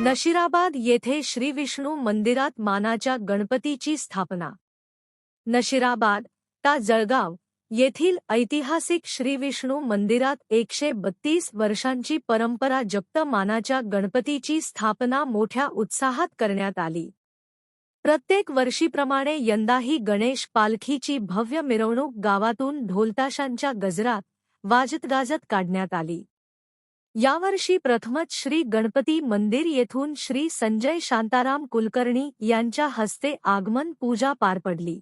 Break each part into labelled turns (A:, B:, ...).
A: नशिराबाद येथे श्री विष्णू मंदिरात मानाच्या गणपतीची स्थापना. नशिराबाद ता जळगाव येथील ऐतिहासिक श्री विष्णू मंदिरात एकशे बत्तीस वर्षांची परंपरा जप्त मानाच्या गणपतीची स्थापना मोठ्या उत्साहात करण्यात आली. प्रत्येक वर्षीप्रमाणे यंदाही गणेश पालखीची भव्य मिरवणूक गावातून ढोलताशांच्या गजरात वाजतगाजत काढण्यात आली. यावर्षी प्रथमच श्री गणपती मंदिर येथून श्री संजय शांताराम कुलकर्णी यांच्या हस्ते आगमन पूजा पार पडली.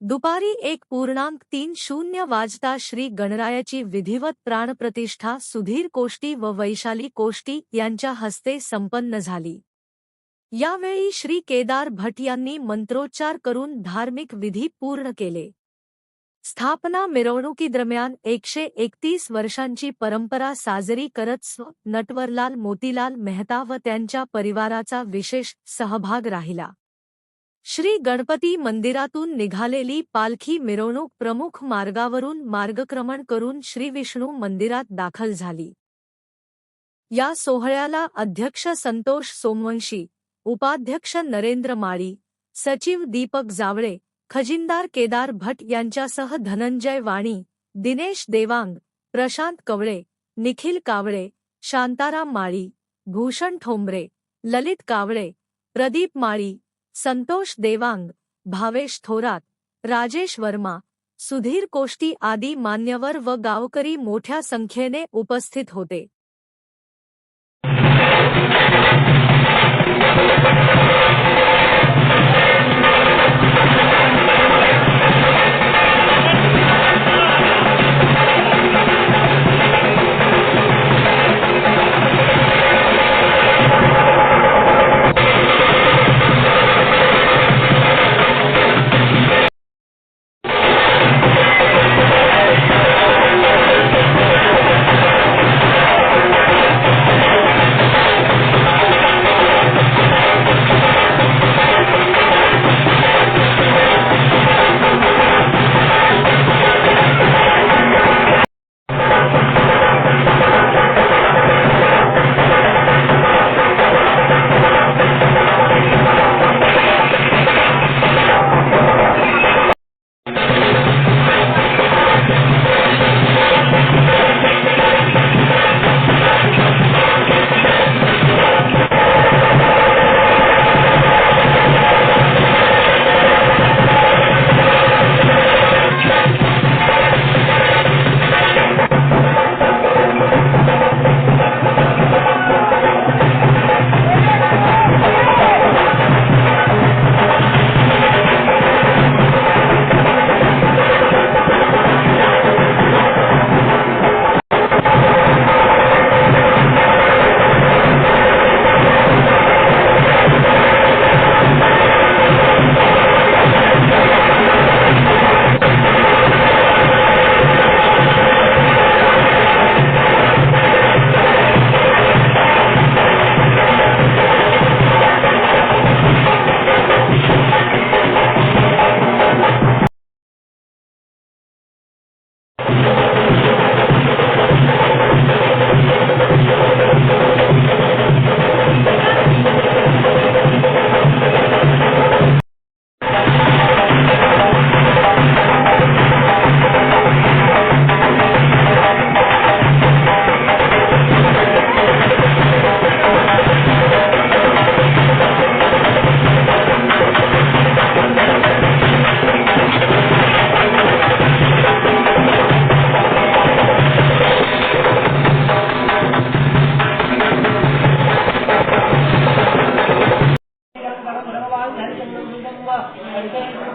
A: दुपारी एक पूर्णांक तीन शून्य वाजता श्री गणरायाची विधिवत प्राणप्रतिष्ठा सुधीर कोष्टी व वैशाली कोष्टी यांच्या हस्ते संपन्न झाली. यावेळी श्री केदार भट यांनी मंत्रोच्चार करून धार्मिक विधी पूर्ण केले. स्थापना मिरवणुकीदरम्यान एकशे एकतीस वर्षांची परंपरा साजरी करत स्व नटवरलाल मोतीलाल मेहता व त्यांच्या परिवाराचा विशेष सहभाग राहिला. श्री गणपती मंदिरातून निघालेली पालखी मिरवणूक प्रमुख मार्गावरून मार्गक्रमण करून श्री विष्णू मंदिरात दाखल झाली. या सोहळ्याला अध्यक्ष संतोष सोमवंशी उपाध्यक्ष नरेंद्र माळी सचिव दीपक जावळे खजिनदार केदार भट यांच्यासह धनंजय वाणी दिनेश देवांग प्रशांत कवळे निखिल कावळे शांताराम माळी भूषण ठोंबरे ललित कावळे प्रदीप माळी संतोष देवांग भावेश थोरात राजेश वर्मा सुधीर कोष्टी आदी मान्यवर व गावकरी मोठ्या संख्येने उपस्थित होते.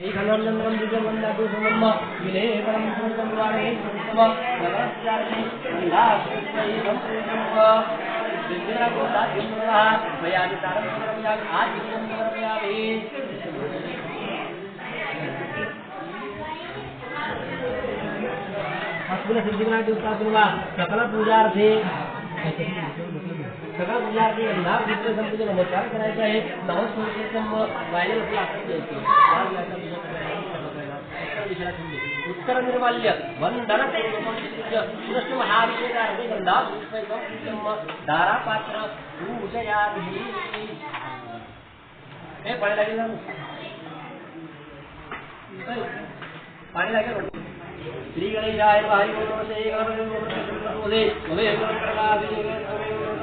B: ఘనోర్జంద్రం దిజమందాకు సుమమ్మ విలేపరం సమృతం వాడే సుమ నమస్కారమే విలాసం పూజార్థే. सगळं म्हणजे आधी नाव घेतलं समजा नमस्कार करायचं आहे. नवस म्हणजे वायरल आपला उत्तर निर्माल्य बंधन कृष्ण महाविषयकांधा पुष्पम पूजया हे. पाणी लागेल पाणी लागेल वाटतं. श्री गणेशाय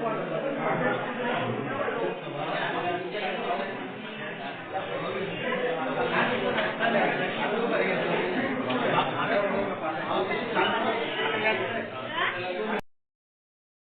B: one.